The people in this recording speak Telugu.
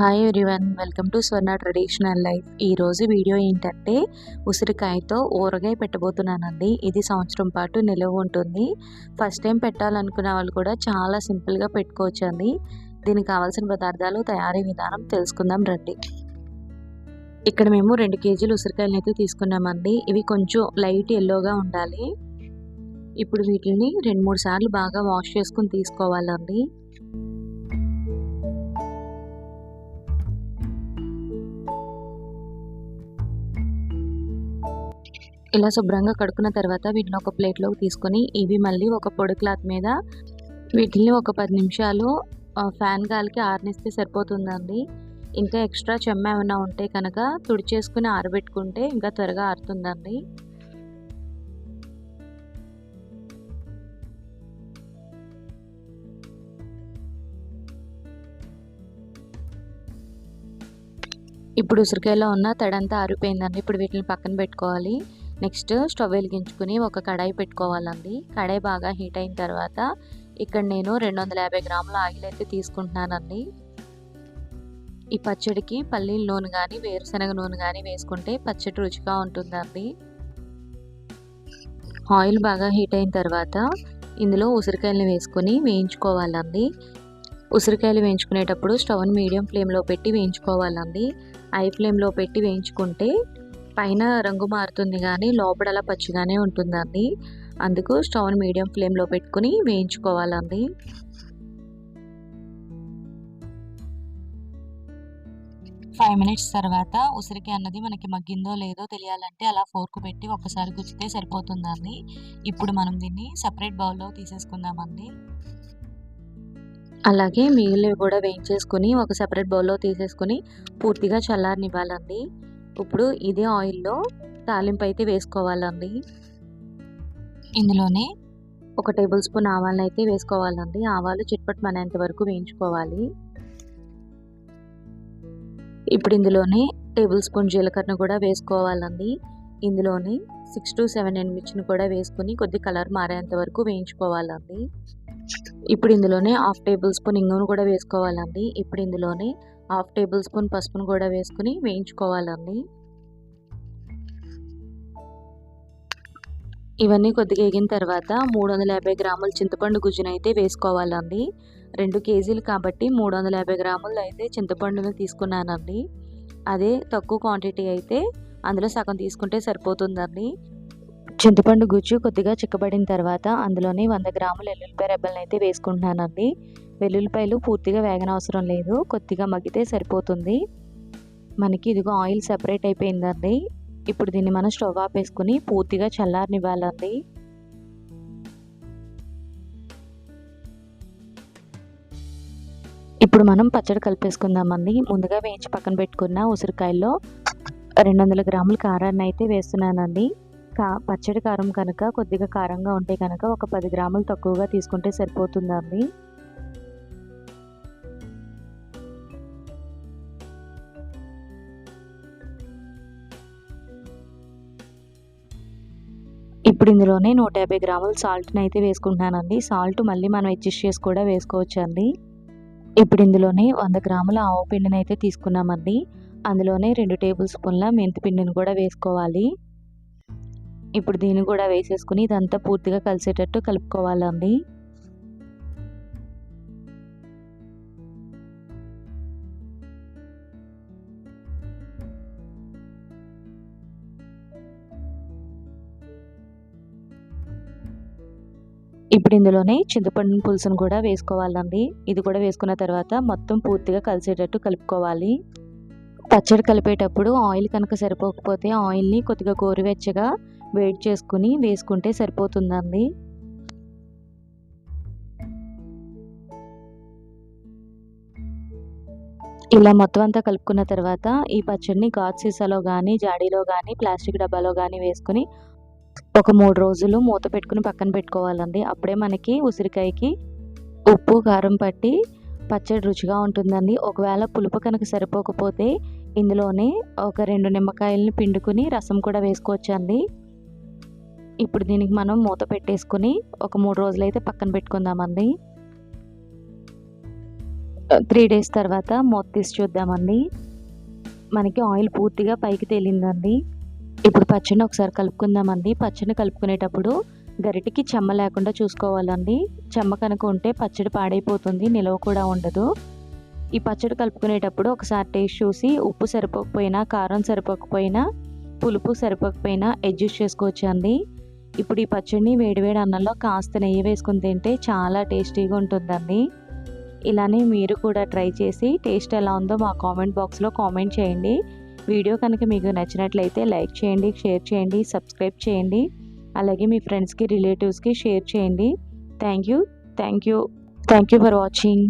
Hi everyone welcome to Swarna traditional life ఈరోజు వీడియో ఏంటంటే ఉసిరికాయతో ఊరగాయ పెట్టబోతున్నానండి. ఇది సంవత్సరం పాటు నిలవ ఉంటుంది. ఫస్ట్ టైం పెట్టాలనుకునే వాళ్ళు కూడా చాలా సింపుల్గా పెట్టుకోవచ్చు అండి దీనికి కావాల్సిన పదార్థాలు తయారీ విధానం తెలుసుకుందాం రండి. ఇక్కడ మేము రెండు కేజీలు ఉసిరికాయలు అయితే తీసుకున్నామండి. ఇవి కొంచెం లైట్ ఎల్లోగా ఉండాలి. ఇప్పుడు వీటిని రెండు మూడు సార్లు బాగా వాష్ చేసుకుని తీసుకోవాలండి. ఇలా శుభ్రంగా కడుక్కున్న తర్వాత వీటిని ఒక ప్లేట్లోకి తీసుకొని ఇవి మళ్ళీ ఒక పొడి క్లాత్ మీద వీటిని ఒక పది నిమిషాలు ఫ్యాన్ గాలికి ఆరనిస్తే సరిపోతుందండి. ఇంకా ఎక్స్ట్రా చెమ్మ ఏమైనా ఉంటే కనుక తుడిచేసుకుని ఆరబెట్టుకుంటే ఇంకా త్వరగా ఆరుతుందండి. ఇప్పుడు ఉసిరికాయలో ఉన్న తడంతా ఆరిపోయిందండి. ఇప్పుడు వీటిని పక్కన పెట్టుకోవాలి. నెక్స్ట్ స్టవ్ వెలిగించుకుని ఒక కడాయి పెట్టుకోవాలండి. కడాయి బాగా హీట్ అయిన తర్వాత ఇక్కడ నేను రెండు వందల యాభై గ్రాముల ఆయిల్ అయితే తీసుకుంటున్నానండి. ఈ పచ్చడికి పల్లీల నూనె కానీ వేరుశనగ నూనె కానీ వేసుకుంటే పచ్చడి రుచిగా ఉంటుందండి. ఆయిల్ బాగా హీట్ అయిన తర్వాత ఇందులో ఉసిరికాయలను వేసుకొని వేయించుకోవాలండి. ఉసిరికాయలు వేయించుకునేటప్పుడు స్టవ్ని మీడియం ఫ్లేమ్లో పెట్టి వేయించుకోవాలండి. హై ఫ్లేమ్లో పెట్టి వేయించుకుంటే పైన రంగు మారుతుంది కానీ లోపల అలా పచ్చిగానే ఉంటుందండి. అందుకు స్టవ్ని మీడియం ఫ్లేమ్లో పెట్టుకుని వేయించుకోవాలండి. ఫైవ్ మినిట్స్ తర్వాత ఉసిరికి అన్నది మనకి మగ్గిందో లేదో తెలియాలంటే అలా ఫోర్క్ పెట్టి ఒకసారి గుచ్చితే సరిపోతుందండి. ఇప్పుడు మనం దీన్ని సపరేట్ బౌల్లో తీసేసుకుందామండి. అలాగే మిగిలినవి కూడా వేయించేసుకుని ఒక సెపరేట్ బౌల్లో తీసేసుకుని పూర్తిగా చల్లారనివ్వాలండి. ఇప్పుడు ఇదే ఆయిల్లో తాలింపు అయితే వేసుకోవాలండి. ఇందులోనే ఒక టేబుల్ స్పూన్ ఆవాలను అయితే వేసుకోవాలండి. ఆవాలు చిట్పట్ మనేంత వరకు వేయించుకోవాలి. ఇప్పుడు ఇందులోనే టేబుల్ స్పూన్ జీలకర్రను కూడా వేసుకోవాలండి. ఇందులోనే సిక్స్ టు సెవెన్ ఎండుమిర్చిని కూడా వేసుకుని కొద్ది కలర్ మారేంత వరకు వేయించుకోవాలండి. ఇప్పుడు ఇందులోనే హాఫ్ టేబుల్ స్పూన్ ఇంగును కూడా వేసుకోవాలండి. ఇప్పుడు ఇందులోనే హాఫ్ టేబుల్ స్పూన్ పసుపును కూడా వేసుకుని వేయించుకోవాలండి. ఇవన్నీ కొద్దిగా ఎగిన తర్వాత మూడు వందల యాభై గ్రాముల చింతపండు గుజ్జును అయితే వేసుకోవాలండి. రెండు కేజీలు కాబట్టి మూడు వందల యాభై గ్రాములు అయితే చింతపండును తీసుకున్నానండి. అదే తక్కువ క్వాంటిటీ అయితే అందులో సగం తీసుకుంటే సరిపోతుందండి. చింతపండు గుజ్జు కొద్దిగా చిక్కబడిన తర్వాత అందులోనే వంద గ్రాముల వెల్లుల్లిపాయ రెబ్బలను అయితే వేసుకుంటున్నానండి. వెల్లుల్లిపాయలు పూర్తిగా వేగనవసరం లేదు. కొద్దిగా మగ్గితే సరిపోతుంది. మనకి ఇదిగో ఆయిల్ సెపరేట్ అయిపోయిందండి. ఇప్పుడు దీన్ని మనం స్టవ్ ఆపేసుకుని పూర్తిగా చల్లారనివ్వాలండి. ఇప్పుడు మనం పచ్చడి కలిపేసుకుందామండి. ముందుగా వేయించి పక్కన పెట్టుకున్న ఉసిరికాయల్లో రెండు వందల గ్రాముల కారాన్ని అయితే వేస్తున్నానండి. కా పచ్చడి కారం కనుక కొద్దిగా కారంగా ఉంటే కనుక ఒక పది గ్రాములు తక్కువగా తీసుకుంటే సరిపోతుందండి. ఇప్పుడు ఇందులోనే నూట యాభై గ్రాముల సాల్ట్ని అయితే వేసుకుంటున్నానండి. సాల్ట్ మళ్ళీ మనం అడ్జస్ట్ చేసి కూడా వేసుకోవచ్చండి. ఇప్పుడు ఇందులోనే వంద గ్రాముల ఆవు పిండిని అయితే తీసుకున్నామండి. అందులోనే రెండు టేబుల్ స్పూన్ల మెంతి పిండిని కూడా వేసుకోవాలి. ఇప్పుడు దీన్ని కూడా వేసేసుకుని ఇదంతా పూర్తిగా కలిసేటట్టు కలుపుకోవాలండి. ఇప్పుడు ఇందులోనే చింతపండు పులుసును కూడా వేసుకోవాలండి. ఇది కూడా వేసుకున్న తర్వాత మొత్తం పూర్తిగా కలిసేటట్టు కలుపుకోవాలి. పచ్చడి కలిపేటప్పుడు ఆయిల్ కనుక సరిపోకపోతే ఆయిల్ని కొద్దిగా గోరువెచ్చగా వెయిట్ చేసుకుని వేసుకుంటే సరిపోతుందండి. ఇలా మొత్తం అంతా కలుపుకున్న తర్వాత ఈ పచ్చడిని గాజ్ సీసాలో కానీ జాడీలో కానీ ప్లాస్టిక్ డబ్బాలో కానీ వేసుకుని ఒక మూడు రోజులు మూత పెట్టుకుని పక్కన పెట్టుకోవాలండి. అప్పుడే మనకి ఉసిరికాయకి ఉప్పు కారం పట్టి పచ్చడి రుచిగా ఉంటుందండి. ఒకవేళ పులుపు కనుక సరిపోకపోతే ఇందులోనే ఒక రెండు నిమ్మకాయలని పిండుకుని రసం కూడా వేసుకోవచ్చండి. ఇప్పుడు దీనికి మనం మూత పెట్టేసుకుని ఒక మూడు రోజులైతే పక్కన పెట్టుకుందామండి. త్రీ డేస్ తర్వాత మూత తీసి చూద్దామండి. మనకి ఆయిల్ పూర్తిగా పైకి తేలిందండి. ఇప్పుడు పచ్చడిని ఒకసారి కలుపుకుందామండి. పచ్చడిని కలుపుకునేటప్పుడు గరిటికి చెమ్మ లేకుండా చూసుకోవాలండి. చెమ్మ కనుక ఉంటే పచ్చడి పాడైపోతుంది నిలవ కూడా ఉండదు. ఈ పచ్చడి కలుపుకునేటప్పుడు ఒకసారి టేస్ట్ చూసి ఉప్పు సరిపోకపోయినా కారం సరిపోకపోయినా పులుపు సరిపోకపోయినా అడ్జస్ట్ చేసుకోవచ్చు అండి ఇప్పుడు ఈ పచ్చడిని వేడివేడి అన్నంలో కాస్త నెయ్యి వేసుకుని తింటే చాలా టేస్టీగా ఉంటుందండి. ఇలానే మీరు కూడా ట్రై చేసి టేస్ట్ ఎలా ఉందో మా కామెంట్ బాక్స్లో కామెంట్ చేయండి. వీడియో కనుక మీకు నచ్చినట్లయితే లైక్ చేయండి షేర్ చేయండి సబ్స్క్రైబ్ చేయండి. అలాగే మీ ఫ్రెండ్స్కి రిలేటివ్స్కి షేర్ చేయండి. Thank you thank you thank you for watching.